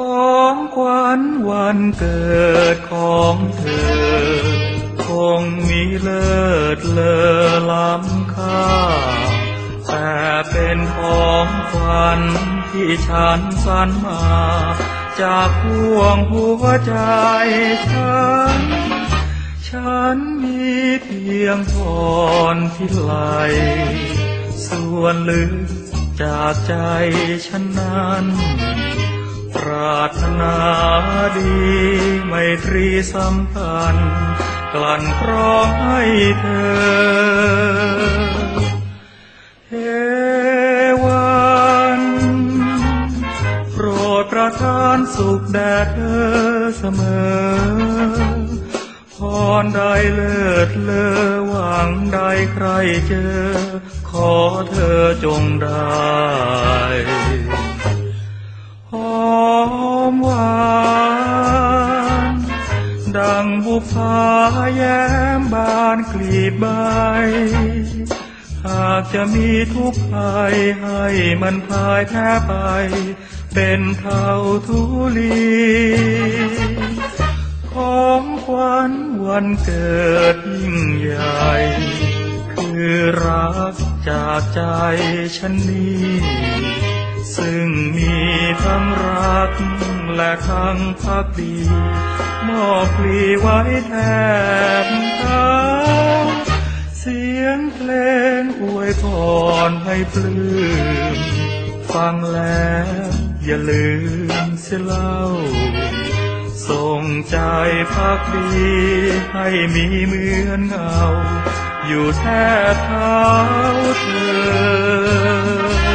ของขวัญวันเกิดของเธอ คงมีเลิศเลอล้ำค่า แต่เป็นของขวัญที่ฉันสรรมา จากพวงหัวใจฉัน ฉันมีเพียงพรที่ไหล ส่วนลึกจากใจฉันนั้น ปรารถนาดีไมตรีสัมพันธ์กลั่นกรองให้เธอเอวันโปรดประทานสุขแด่เธอเสมอพรใดเลิศเลอหวังใดใครเจอ ขอเธอจงได้ งบุพาแย้มบานกลีบใบ หากจะมีทุกข์ภัยให้มันพายแพ้ไป เป็นเท่าทุลีของขวัญวันเกิดยิ่งใหญ่ คือรักจากใจฉันนี้ ซึ่ง และทั้งพักดี มอบปลีไว้แทนเท้าเสียงเพลงอวยพรให้ปลื้มฟังแล้วอย่าลืมเสียเล่า ส่งใจพักดีให้มีเหมือนเงา อยู่แทบเท้าเธอ